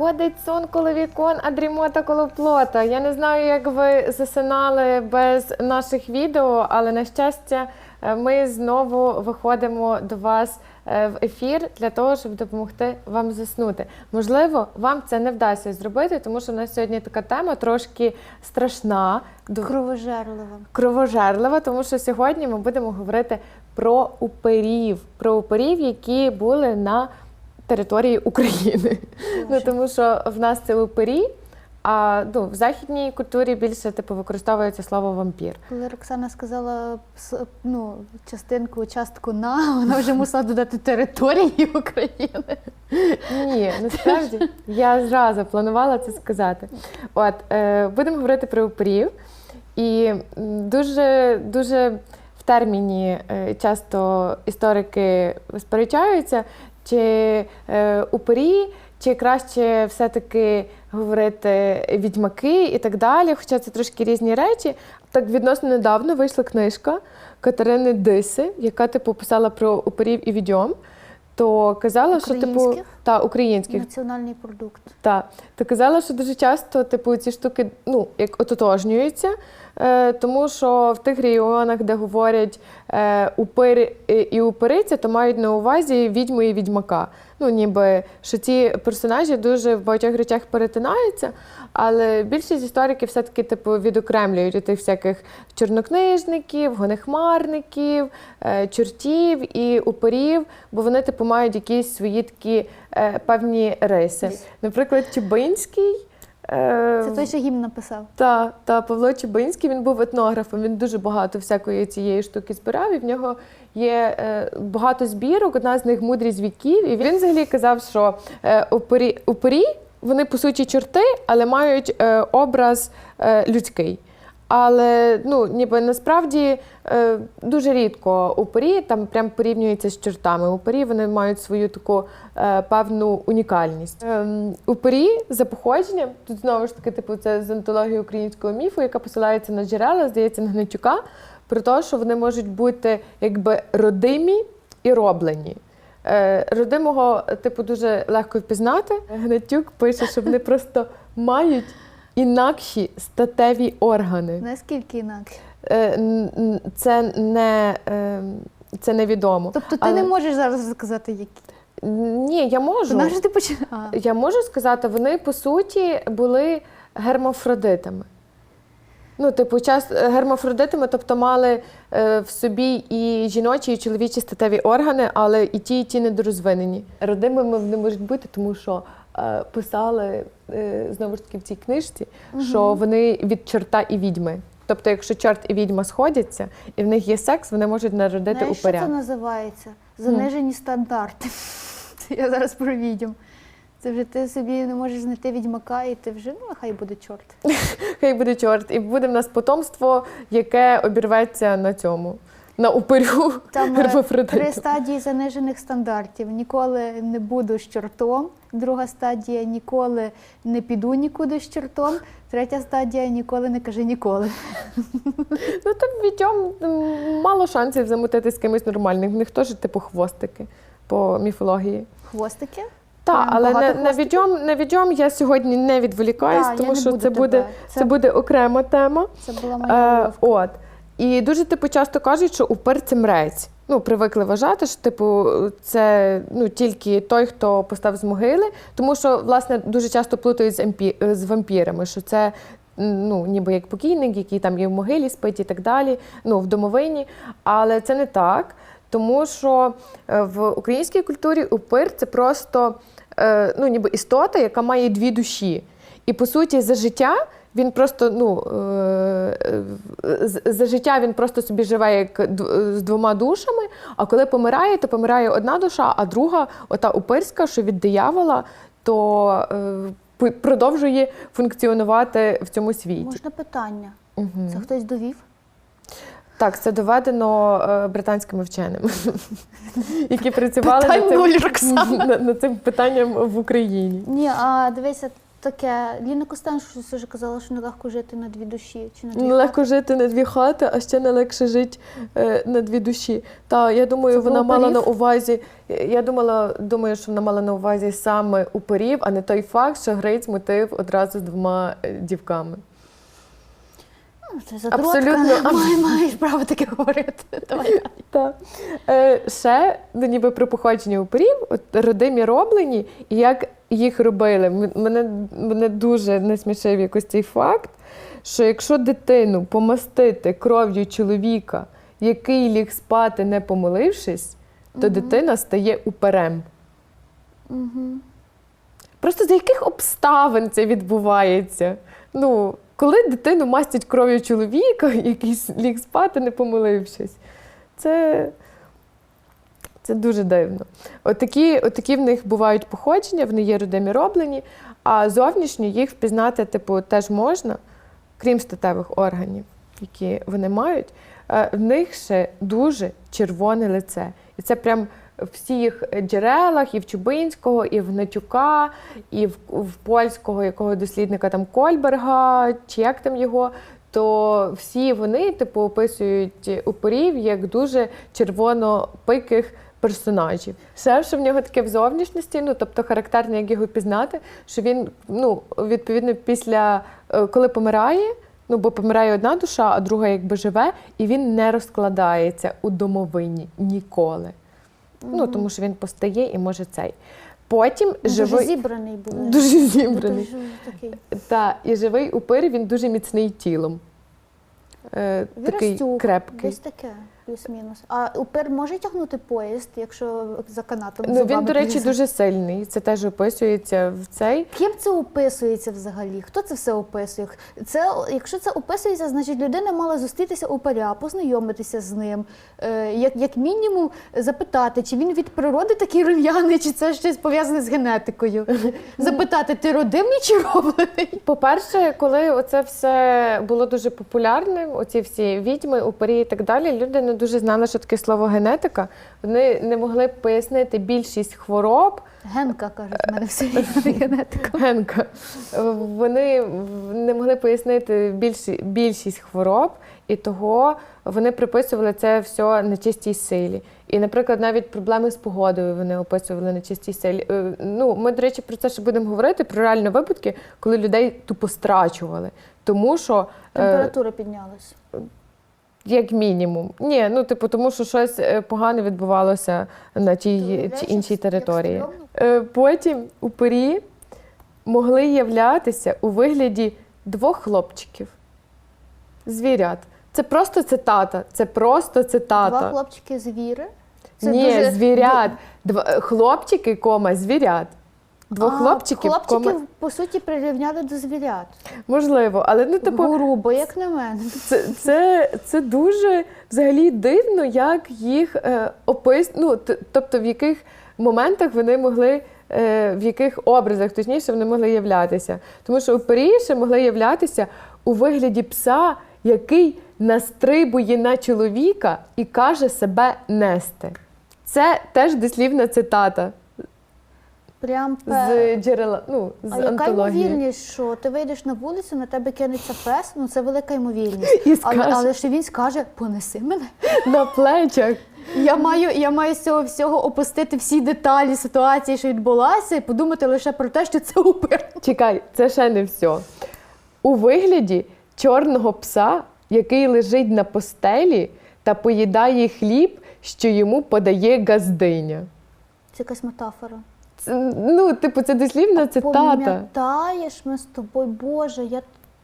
Ходить сон коло вікон, а дрімота коло плота. Я не знаю, як ви засинали без наших відео, але на щастя, е, ми знову виходимо до вас е, в ефір для того, щоб допомогти вам заснути. Можливо, вам це не вдасться зробити, тому що у нас сьогодні така тема трошки страшна, Кровожерлива. кровожерлива, тому що сьогодні ми будемо говорити про уперів, про уперів, які були на території України. Ну тому що в нас це упері, а ну, в західній культурі більше типу використовується слово вампір. Коли Роксана сказала ну, частинку, частку на, вона вже мусила додати території України. Ні, насправді я зразу планувала це сказати. От е, будемо говорити про уперів, і дуже дуже в терміні е, часто історики сперечаються, чи е, упері, чи краще все-таки говорити відьмаки і так далі. Хоча це трошки різні речі. Так відносно недавно вийшла книжка Катерини Диси, яка типу писала про уперів і відьом. То казала, що типу та українських Національний продукт. та то казала, що дуже часто типу ці штуки ну як ототожнюються, тому що в тих регіонах, де говорять е, упир і- і упириця, то мають на увазі відьму і відьмака. Ну ніби що ці персонажі дуже в багатьох речах перетинаються, але більшість істориків все-таки типу відокремлюють у тих всяких чорнокнижників, гонехмарників, е, чортів і упирів, бо вони типу мають якісь свої такі е, певні риси. Наприклад, Чубинський. Е, Це той, що гімн написав. та, та Павло Чебинський він був етнографом. Він дуже багато всякої цієї штуки збирав. І в нього є е, багато збірок. Одна з них мудрість віків. І він взагалі казав, що е, упорі, упорі вони по суті чорти, але мають образ людський. Але ну, ніби насправді е, дуже рідко упорі там прям порівнюються з чортами. Упорі вони мають свою таку е, певну унікальність. Ем, упорі за походженням, тут знову ж таки, типу, це з антології українського міфу, яка посилається на джерела, здається, на Гнатюка, про те, що вони можуть бути якби родимі і роблені. Е, родимого, типу, дуже легко впізнати. Гнатюк пише, що вони просто мають інакші статеві органи. Наскільки інакше? Е, Це не е, це невідомо. Тобто ти Але- не можеш зараз сказати, які. Ні, я можу. Ти почала? Я можу сказати, вони по суті були гермафродитами. Ну, типу, час гермафродитами, тобто мали е, в собі і жіночі, і чоловічі статеві органи, але і ті, і ті недорозвинені. Родимими вони можуть бути, тому що е, писали е, знову ж таки в цій книжці, що вони від чорта і відьми. Тобто, якщо чорт і відьма сходяться, і в них є секс, вони можуть народити Знаєш, що це називається? Занижені стандарти. Це я зараз про відьом. Це вже ти собі не можеш знайти відьмака, і ти вже, ну, хай буде чорт. Хай буде чорт, і буде в нас потомство, яке обірветься на цьому, на упирю Там е, три стадії занижених стандартів. Ніколи не буду з чортом. Друга стадія ніколи не піду нікуди з чортом. Третя стадія ніколи не кажи ніколи. Ну то відьом мало шансів замутити з кимось нормальним. В них теж типу хвостики по міфології. Хвостики. Так, але на, на відьом, на відьом я сьогодні не відволікаюсь, тому не що це буде, це Це- буде окрема тема. Це була моя Е, от. І дуже типу часто кажуть, що упир це мрець. Ну, привикли вважати, що типу це ну тільки той, хто постав з могили, тому що власне дуже часто плутають з, емпі... з вампірами, що це ну, ніби як покійник, який там є в могилі, спить і так далі, ну в домовині. Але це не так, тому що е, в українській культурі упир це просто е, ну, ніби істота, яка має дві душі. І по суті, за життя він просто ну е, е, за життя він просто собі живе як з двома душами. А коли помирає, то помирає одна душа, а друга, ота упирська, що від диявола, то е, продовжує функціонувати в цьому світі. Можна питання? Мгм. Це хтось довів? Так, це доведено британськими вченими, які працювали над цим питанням в Україні. Ні, а дивися, таке. Ліна Костенко вже казала, що нелегко жити на дві душі. Чи на дві Нелегко жити на дві хати, а ще не легше жити е, на дві душі. Та я думаю, Це вона мала на увазі. Я думала, думаю, що вона мала на увазі саме упорів, а не той факт, що Грець мотив одразу з двома е, дівками. Задротка, Абсолютно. має- маєш право таке говорити. Давай. Так. Е, ще ну, ніби про походження упорів, от родимі роблені, і як їх робили. Мене, мене дуже насмішив якось цей факт, що якщо дитину помастити кров'ю чоловіка, який ліг спати не помолившись, то дитина стає уперем. Угу. Просто за яких обставин це відбувається? Ну, коли дитину мастять кров'ю чоловіка, який ліг спати, не помилившись, це, це дуже дивно. Отакі, отакі в них бувають походження, вони є родимі роблені, а зовнішньо їх впізнати, типу, теж можна, крім статевих органів, які вони мають. Е, В них ще дуже червоне лице. І це прям всіх джерелах, і в Чубинського, і в Гнатюка, і в, в польського якого дослідника там Кольберга, чи як там його. То всі вони, типу, описують упорів як дуже червонопиких персонажів. Ще що в нього таке в зовнішності, ну тобто характерно, як його пізнати, що він, ну, відповідно, після е, коли помирає, ну бо помирає одна душа, а друга якби живе, і він не розкладається у домовині ніколи. Ну, тому що він постає і може цей. Потім Дуже живий. зібраний був. Дуже зібраний. Дуже такий. Та, і живий упир він дуже міцний тілом. Е, такий крепкий. Десь таке, плюс-мінус. А упир може тягнути поїзд, якщо за канатом Ну, він, зубами до речі, дуже сильний. Це теж описується в цей. Ким це описується взагалі? Хто це все описує? Це, якщо це описується, значить людина мала зустрітися упиря, познайомитися з ним, е, як, як мінімум запитати, чи він від природи такий рум'яний, чи це щось пов'язане з генетикою. Запитати, ти родимий чи роблений? По-перше, коли оце все було дуже популярним, оці всі відьми, упорі і так далі, люди не дуже знали, що таке слово генетика. Вони не могли б пояснити більшість хвороб. Генка, кажуть, в мене все є генетика. Генка. Вони не могли пояснити більші, більшість хвороб, і того вони приписували це все нечистій силі. І, наприклад, навіть проблеми з погодою вони описували нечистій силі. Е, Ну, ми, до речі, про це ще будемо говорити, про реальні випадки, коли людей тупо страчували. Тому що, е, Температура піднялась. Як мінімум, ні, ну типу, тому що щось е, погане відбувалося на тій чи іншій території. Е, Потім упирі могли являтися у вигляді двох хлопчиків, звірят. Це просто цитата. Це просто цитата. Два хлопчики звіри. Ні, дуже- звірят. Два, хлопчики, кома, звірят. Двох хлопчиків, Хлопчиків, кома, по суті, прирівняли до звірят. можливо, але ну, типу, Грубо, як на мене. Це, це, це дуже взагалі дивно, як їх е, опис... ну, т- тобто в яких моментах вони могли, е, в яких образах точніше вони могли являтися. Тому що уперіше могли являтися у вигляді пса, який настрибує на чоловіка і каже себе нести. Це теж дослівна цитата Прям з джерела, ну, з А яка антології. ймовірність, що ти вийдеш на вулицю, на тебе кинеться пес? Ну це велика ймовірність. І Але, скаже але що він скаже, понеси мене. на плечах. Я маю, я маю з цього всього опустити всі деталі ситуації, що відбулася, і подумати лише про те, що це упир. Чекай, це ще не все. У вигляді чорного пса, який лежить на постелі та поїдає хліб, що йому подає газдиня. Це якась метафора. Це, ну, типу, це дослівна цитата. Пам'ятаєш ми з тобою, Боже, я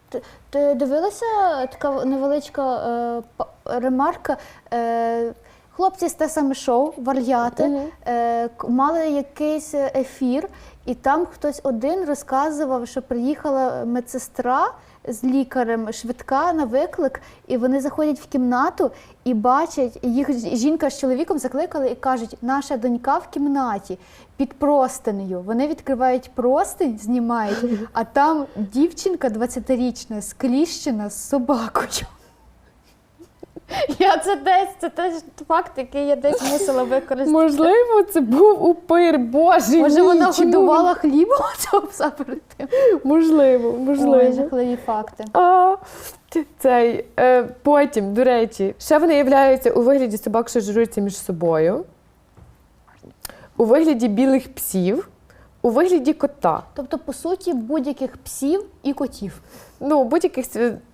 ти, ти дивилася така невеличка е, па- ремарка. Е, хлопці з те саме шоу, вар'яти, Мгм. е, к- мали якийсь ефір, і там хтось один розказував, що приїхала медсестра з лікарем швидка на виклик, і вони заходять в кімнату і бачать, їх жінка з чоловіком закликали і кажуть, наша донька в кімнаті під простинею. Вони відкривають простинь, знімають, а там дівчинка 20-річна, скліщена з собакою. Я це десь, це теж факт, який я десь мусила використати. Можливо, це був упир, боже. Може, мій, вона чому? годувала хлібом цього пса перед тим? Можливо, Ой, можливо. жахливі факти. А, цей, е, потім, до речі, ще вони являються у вигляді собак, що жируються між собою, у вигляді білих псів, у вигляді кота. Тобто, по суті, будь-яких псів і котів. Ну, будь-яких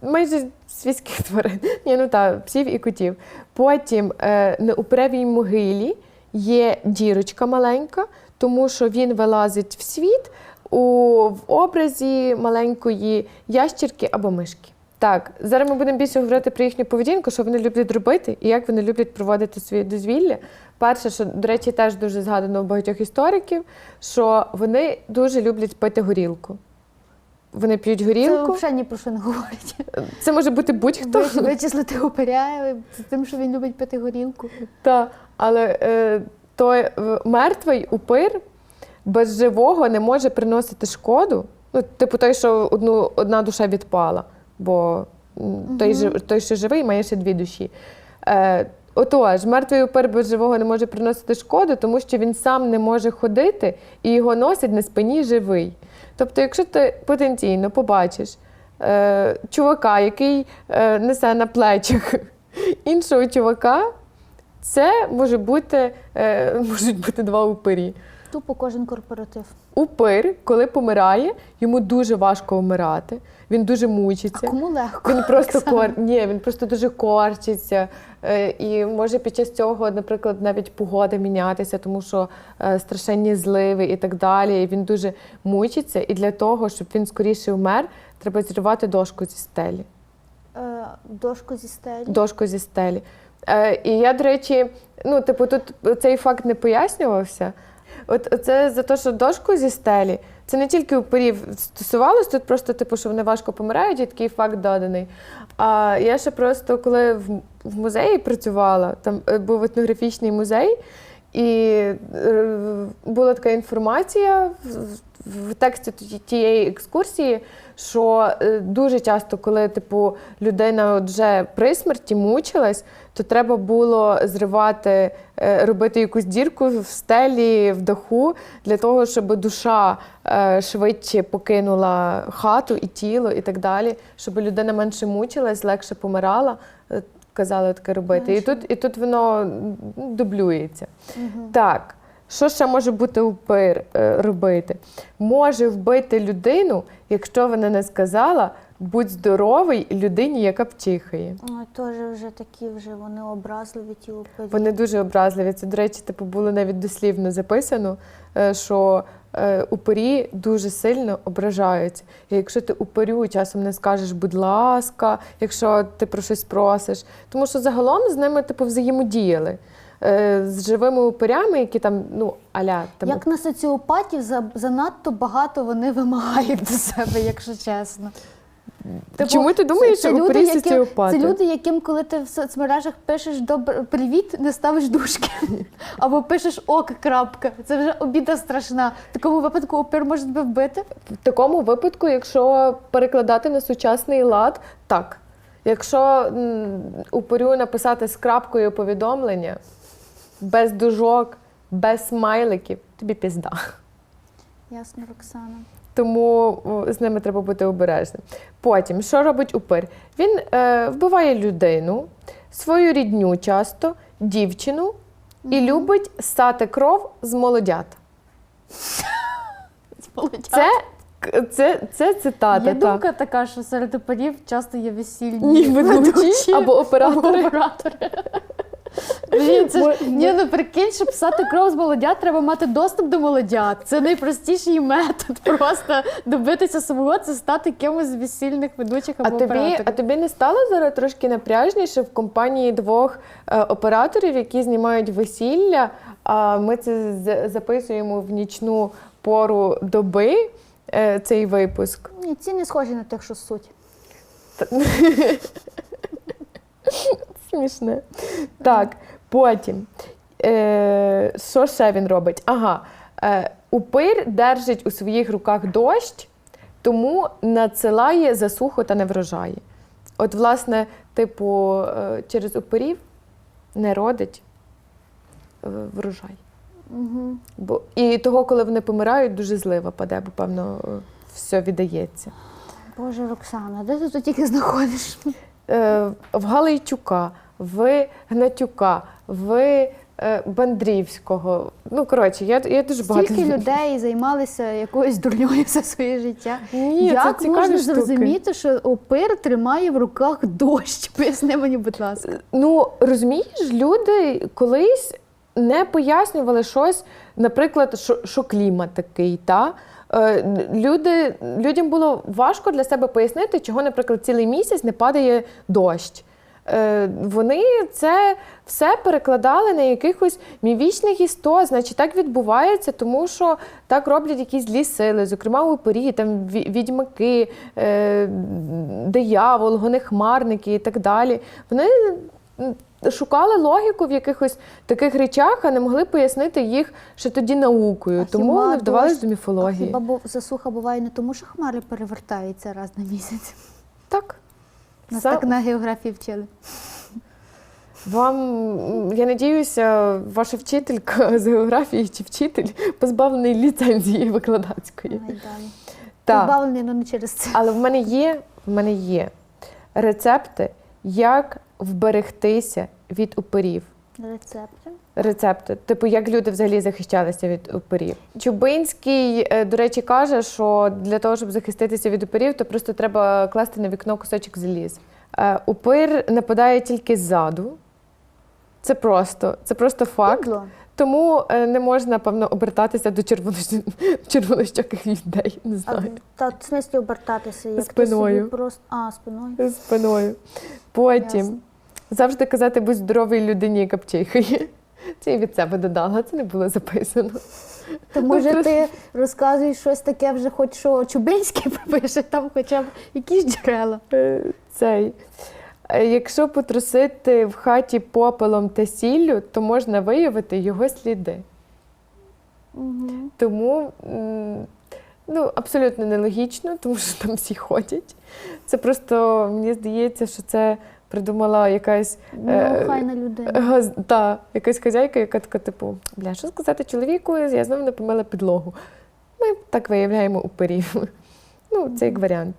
майже свійських тварин. Ні, ну так, псів і котів. Потім е, на уперевій могилі є дірочка маленька, тому що він вилазить в світ у, в образі маленької ящірки або мишки. Так, зараз ми будемо більше говорити про їхню поведінку, що вони люблять робити і як вони люблять проводити своє дозвілля. Перше, що, до речі, теж дуже згадано у багатьох істориків, що вони дуже люблять пити горілку. Вони п'ють Це горілку. взагалі ні про що не говорить. Це може бути будь-хто. Вичислити оперяє з тим, що він любить пити горілку. Та, але е, той е, мертвий упир без живого не може приносити шкоду. Ну, типу той, що одну, одна душа відпала, бо м, той, той, що живий, має ще дві душі. Е, отож, мертвий упир без живого не може приносити шкоду, тому що він сам не може ходити і його носить на спині живий. Тобто, якщо ти потенційно побачиш е, чувака, який е, несе на плечах іншого чувака, це може бути, е, можуть бути два упирі. Тупо кожен корпоратив. Упир, коли помирає, йому дуже важко вмирати. Він дуже А мучиться. кому легко? Він просто кор... Ні, він просто дуже корчиться. Е, І може під час цього, наприклад, навіть погода мінятися, тому що е, страшенні зливи і так далі. І він дуже мучиться. І для того, щоб він скоріше вмер, треба зірвати дошку зі стелі. Е, Дошку зі стелі. Дошку зі стелі. І я, до речі, ну, типу, тут цей факт не пояснювався. От це за те, що дошку зі стелі, це не тільки упирів стосувалось, тут просто, типу, що вони важко помирають, і такий факт доданий. А я ще просто, коли в, в музеї працювала, там е, був етнографічний музей, і е, була така інформація в, тексті тієї екскурсії, що е, дуже часто, коли типу людина вже при смерті мучилась, то треба було зривати, е, робити якусь дірку в стелі, в даху, для того, щоб душа е, швидше покинула хату і тіло, і так далі, щоб людина менше мучилась, легше помирала. Казали таке робити. І тут, і тут воно дублюється. Так, що ще може бути упир е, робити? Може вбити людину, якщо вона не сказала, будь здоровий людині, яка пчихає. Теж вже такі вже вони образливі ті упирі. Вони дуже образливі. Це, до речі, типу, було навіть дослівно записано, е, що е, упирі дуже сильно ображаються. І якщо ти упирю часом не скажеш, будь ласка, якщо ти про щось просиш, тому що загалом з ними типу взаємодіяли. Е, З живими упирями, які там, ну, аля, там, Як на соціопатів занадто багато вони вимагають до себе, якщо чесно. Типу, Чому ти думаєш, що люди, соціопати? Це люди, яким, коли ти в соцмережах пишеш добр привіт, не ставиш дужки. Або пишеш ок, крапка. Це вже обіда страшна. В такому випадку опір може тебе вбити. В такому випадку, якщо перекладати на сучасний лад, так. Якщо упорю написати з крапкою повідомлення, без дужок, без смайликів, тобі пізда. Ясно, Роксана. Тому з ними треба бути обережним. Потім, що робить упир? Він е, вбиває людину, свою рідню часто, дівчину і любить ссати кров з молодят. Це, це, це цитата. Є та. думка така, що серед оперів часто є весільні Ні, ведучі або оператори. Або оператори. Блін, це ж, ні, ну прикинь, щоб писати кров з молодят, треба мати доступ до молодят. Це найпростіший метод. Просто добитися свого це стати кимось з весільних ведучих А тобі, операторів. а тобі не стало зараз трошки напряжніше в компанії двох е, операторів, які знімають весілля? А ми це з- записуємо в нічну пору доби. е, Цей випуск. Ні, ці не схожі на тих, що суть. Смішне. Так, потім. Е, що ще він робить? Ага. Е, упир держить у своїх руках дощ, тому надсилає засуху та неврожаї. От, власне, типу, е, через упорів не родить е, врожай. Угу. Бо, і того, коли вони помирають, дуже злива паде, бо, певно, все віддається. Боже, Роксана, де ти тут тільки знаходиш? Е, в Галайчука, в Гнатюка, в е, Бандрівського. Ну, коротше, я, я дуже багато. Стільки людей займалися якоюсь дурньою все своє життя. Ні, Як це можна штуки. зрозуміти, що опир тримає в руках дощ? Поясни мені, будь ласка. Ну, розумієш, люди колись не пояснювали щось, наприклад, що, що клімат такий. Та? Е, Люди, людям було важко для себе пояснити, чого, наприклад, цілий місяць не падає дощ. Е, Вони це все перекладали на якихось мівічних істот. Значить, так відбувається, тому що так роблять якісь злі сили, зокрема упорі, там ві- відьмаки, е, диявол, гонехмарники і так далі. Вони шукали логіку в якихось таких речах, а не могли пояснити їх ще тоді наукою. А тому вони вдавались до міфології. А хіба засуха буває не тому, що хмари перевертаються раз на місяць? Так. Нас Сам- так на географії вчили. Вам, я надіюся, ваша вчителька з географії чи вчитель позбавлений ліцензії викладацької. Так. Позбавлений, але не через це. Але в мене є, в мене є рецепти, як вберегтися від упорів. Рецепти. Рецепти, типу, як люди взагалі захищалися від упорів. Чубинський, е, до речі, каже, що для того, щоб захиститися від упорів, то просто треба класти на вікно кусочок заліз. Е, Упир нападає тільки ззаду. Це просто, це просто факт. Підло. Тому е, не можна, певно, обертатися до червоно- червонощоких людей. Не А, та в смислі обертатися, як Спиною. ти собі просто. А, спиною. Спиною. Потім Ясно. Завжди казати будь здоровій людині, яка пчихає. Це я від себе додала, це не було записано. То Ну, може ти розказуєш щось таке вже, хоч що Чубинський пропише, там хоча б якісь джерела. Е, Цей. Е, Якщо потрусити в хаті попелом та сіллю, то можна виявити його сліди. Угу. Тому ну, абсолютно нелогічно, тому що там всі ходять. Це просто мені здається, що це придумала якась Ну, Е, хайна людина. Газ, та, якась хазяйка, яка така, типу, бля, що сказати чоловіку, я знову не помила підлогу. Ми так виявляємо уперів. Ну, це як варіант.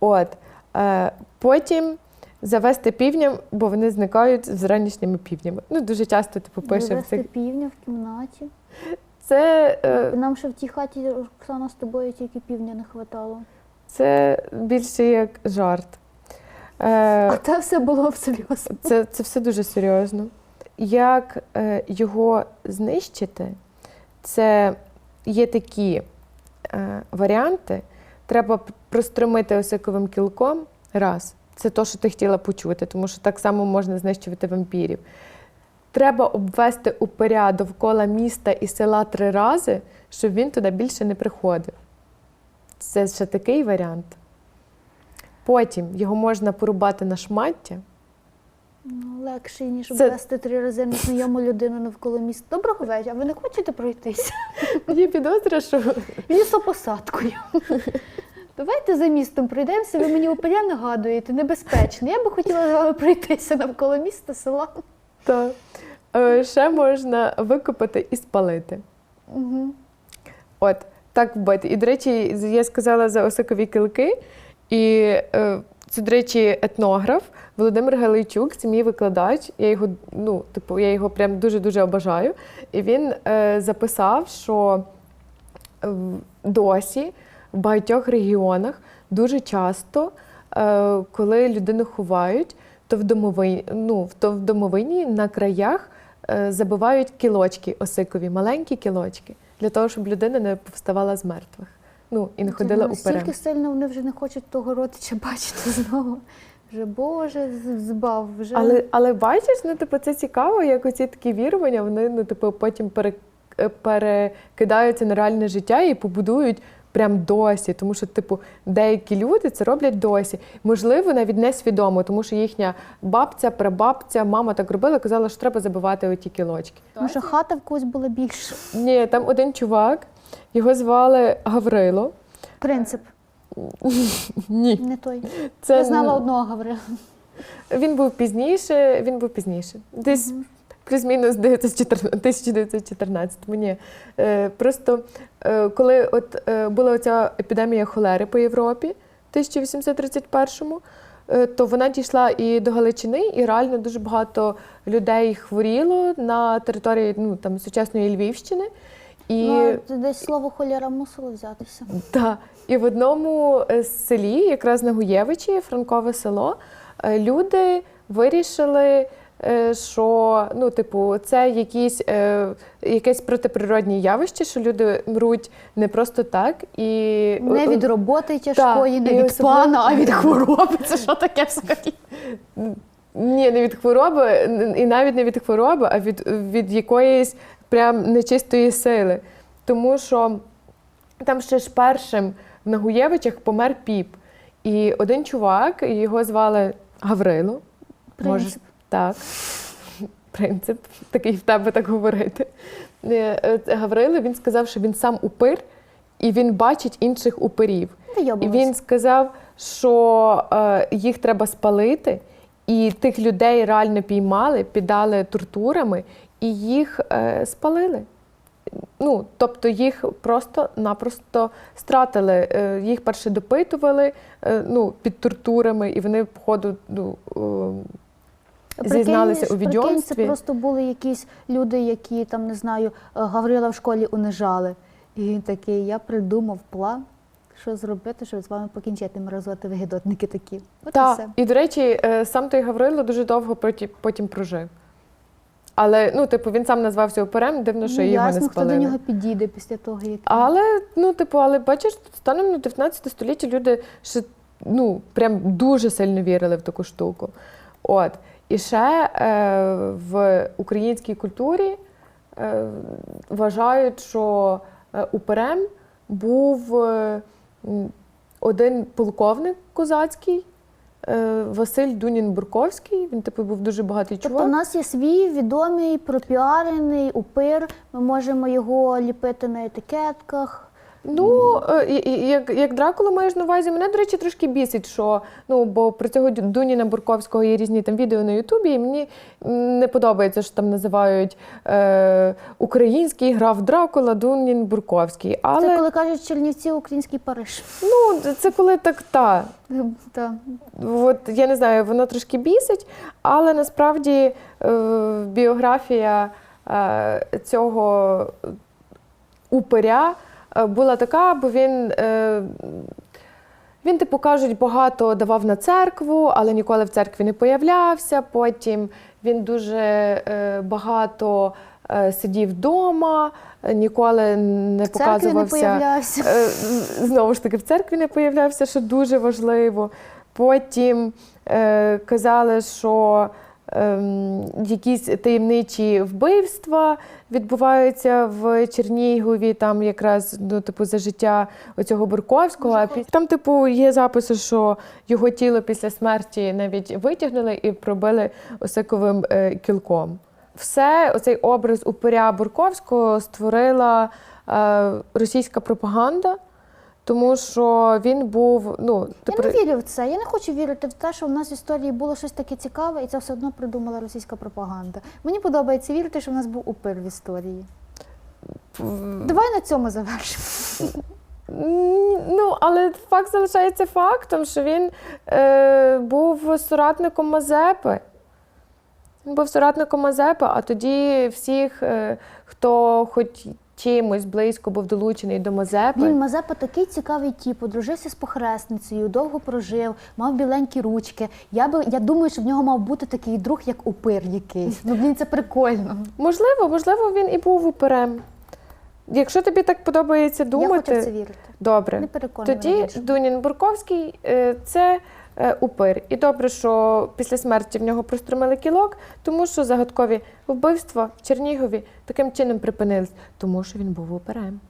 От. Е, потім завести півням, бо вони зникають з ранішніми півнями. Ну, дуже часто типу, пише в Вивезти цих. півня в кімнаті. Це, е, Нам ще в тій хаті, Оксана, з тобою тільки півня не хватало. це більше як жарт. Е, А це все було всерйоз. Це, це все дуже серйозно. Як е, його знищити, це є такі е, варіанти. Треба простромити осиковим кілком раз. Це то, що ти хотіла почути, тому що так само можна знищувати вампірів. Треба обвести упиря довкола міста і села три рази, щоб він туди більше не приходив. Це ще такий варіант. Потім його можна порубати на шмаття. Ну, легше, ніж Це- ввести три рази незнайому людину навколо міста. Доброго вечора, а ви не хочете пройтися? Є підозра, що Лісопосадкою. Давайте за містом пройдемося, ви мені опеля нагадуєте, небезпечно. Я би хотіла з вами пройтися навколо міста, села. та, е, ще можна викопати і спалити. Угу. От, так вбити. І, до речі, я сказала за осикові кілки, і е, це, до речі, етнограф Володимир Галайчук, це мій викладач. Я його, ну, типу, я його прям дуже-дуже обожаю. І він е, записав, що досі в багатьох регіонах дуже часто, е, коли людину ховають, то в домовині, ну, то в домовині на краях е, забивають кілочки осикові, маленькі кілочки, для того, щоб людина не повставала з мертвих. Ну, і не ходила уперед. Настільки сильно вони вже не хочуть того родича бачити знову. Вже Боже, збав, вже. Але, але бачиш, ну, типу, це цікаво, як оці такі вірування, вони ну, типу, потім пере, е, перекидаються на реальне життя і побудують прям досі. Тому що, типу, деякі люди це роблять досі. Можливо, навіть несвідомо, тому що їхня бабця, прабабця, мама так робила, казала, що треба забивати оті кілочки. Може, хата в когось була більша. Ні, там один чувак, його звали Гаврило. Принцип. Ні. Не той. Це Я знала одного Гаврила. Він був пізніше, він був пізніше. Десь плюс-мінус 1914 1914 Ні. Е, Просто е, коли от е, була оця епідемія холери по Європі в 1831-му, е, то вона дійшла і до Галичини, і реально дуже багато людей хворіло на території ну, там, сучасної Львівщини. І... Ну, десь слово холєра мусило взятися. Так, і в одному е, селі, якраз на Гуєвичі, Франкове село, е, люди вирішили, е, що ну, типу, це якісь, якесь протиприродні явище, що люди мруть не просто так. І Не від роботи тяжкої, не від особливо- пана, а від хвороби. Це що таке взагалі? Ні, не від хвороби, і навіть не від хвороби, а від, від якоїсь прям нечистої сили. Тому що там ще ж першим в Нагуєвичах помер піп. І один чувак, його звали Гаврило. Принцип. так. Принцип, такий в тебе так говорити. Е, е, Гаврило він сказав, що він сам упир, і він бачить інших упирів. І він сказав, що е, їх треба спалити, і тих людей реально піймали, піддали тортурами і їх е, спалили. Ну, тобто їх просто-напросто стратили. Е, їх перше допитували е, ну, під тортурами, і вони, походу, ну, е, зізналися у Прикинь, Це просто були якісь люди, які там не знаю, Гаврила в школі унижали. І він такий, я придумав план, що зробити, щоб з вами покінчити мразоти вигідотники такі. От і все. і до речі, сам той Гаврило дуже довго потім прожив. Але ну, типу, він сам назвався оперем, дивно, що ну, його ясно, не хто до нього підійде після того, як Але ну, типу, але бачиш, станом на 19 століття люди ще ну, прям дуже сильно вірили в таку штуку. От. І ще е, в українській культурі е, вважають, що е, уперем був е, один полковник козацький. Е, Василь Дунін Бурковський, він типу був дуже багатий Тобто У нас є свій відомий, пропіарений упир. Ми можемо його ліпити на етикетках. Ну, е, як, як Дракула маєш на увазі, мене, до речі, трошки бісить, що ну, бо про цього Дуніна Бурковського є різні там відео на Ютубі, і мені не подобається, що там називають е, український граф Дракула Дунін Бурковський. Але Це коли кажуть Чернівці, український Париж. ну, це коли так та. Так. От я не знаю, воно трошки бісить, але насправді е, біографія е, цього упиря була така, бо він. Е, він, типу, кажуть, багато давав на церкву, але ніколи в церкві не появлявся. Потім він дуже е, багато е, сидів вдома, е, ніколи не В не показувався. появлявся. Е, Знову ж таки, в церкві не появлявся, що дуже важливо. Потім е, казали, що якісь таємничі вбивства відбуваються в Чернігові, там якраз ну, типу, за життя оцього Бурковського. Там, типу, є записи, що його тіло після смерті навіть витягнули і пробили осиковим е, кілком. Все, оцей образ упиря Бурковського створила е, російська пропаганда, тому що він був. Ну, Я не вірю в це. Я не хочу вірити в те, що в нас в історії було щось таке цікаве, і це все одно придумала російська пропаганда. Мені подобається вірити, що в нас був упир в історії. Давай на цьому завершимо. Ну, але факт залишається фактом, що він е, був соратником Мазепи. Він був соратником Мазепи, а тоді всіх, е, хто хоч чимось близько був долучений до Мазепи. Він Мазепа такий цікавий тіп, одружився з похресницею, довго прожив, мав біленькі ручки. Я би я думаю, що в нього мав бути такий друг, як упир якийсь. Ну блін, це прикольно. Можливо, можливо, він і був уперем. Якщо тобі так подобається думати, Я хочу в це вірити. добре. Не. Тоді. Дунін Бурковський е, це упир. І добре, що після смерті в нього простромили кілок, тому що загадкові вбивства в Чернігові таким чином припинились, тому що він був уперем.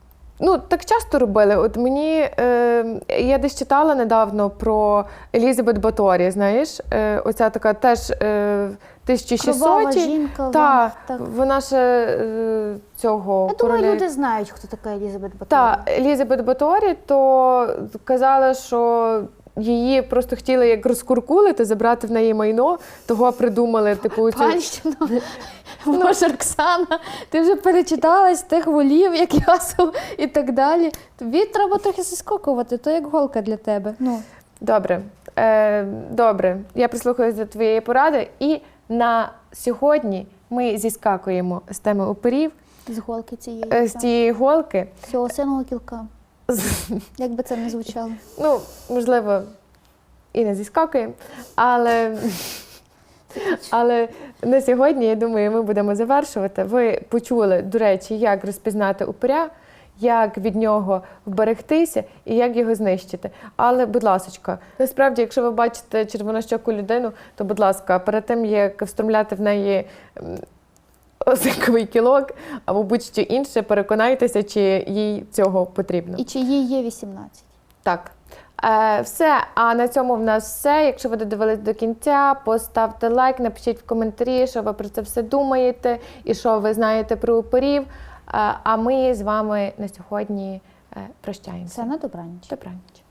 Ну, так часто робили. От мені е, я десь читала недавно про Елізабет Баторі, знаєш, е, оця така теж е, 1600 жінка. Та, так. вона ще е, цього Я думаю, короля- люди знають, хто така Елізабет Баторі. та Елізабет Баторі, то казала, що її просто хотіли як розкуркулити, забрати в неї майно, того придумали типу цю Панщина. Може, Оксана, ти вже перечиталась тих волів, як ясел і так далі. Тобі треба трохи заскокувати, то як голка для тебе. Ну, Добре, е, добре. Я прислухаюся до твоєї поради. І на сьогодні ми зіскакуємо з теми оперів, з голки цієї. е, з цієї голки. Цього синого кілка. Як би це не звучало. Ну, можливо, і не зіскакуємо, але. Але на сьогодні, я думаю, ми будемо завершувати. Ви почули, до речі, як розпізнати упиря, як від нього вберегтися і як його знищити. Але, будь ласка, насправді, якщо ви бачите червонощоку людину, то, будь ласка, перед тим як встромляти в неї м, озиковий кілок або будь-що інше, переконайтеся, чи їй цього потрібно. І чи їй є 18? Так. Е, все. А на цьому в нас все. Якщо ви додивились до кінця, поставте лайк, напишіть в коментарі, що ви про це все думаєте і що ви знаєте про упорів. Е, а ми з вами на сьогодні е, прощаємося. Це на добраніч. Добраніч.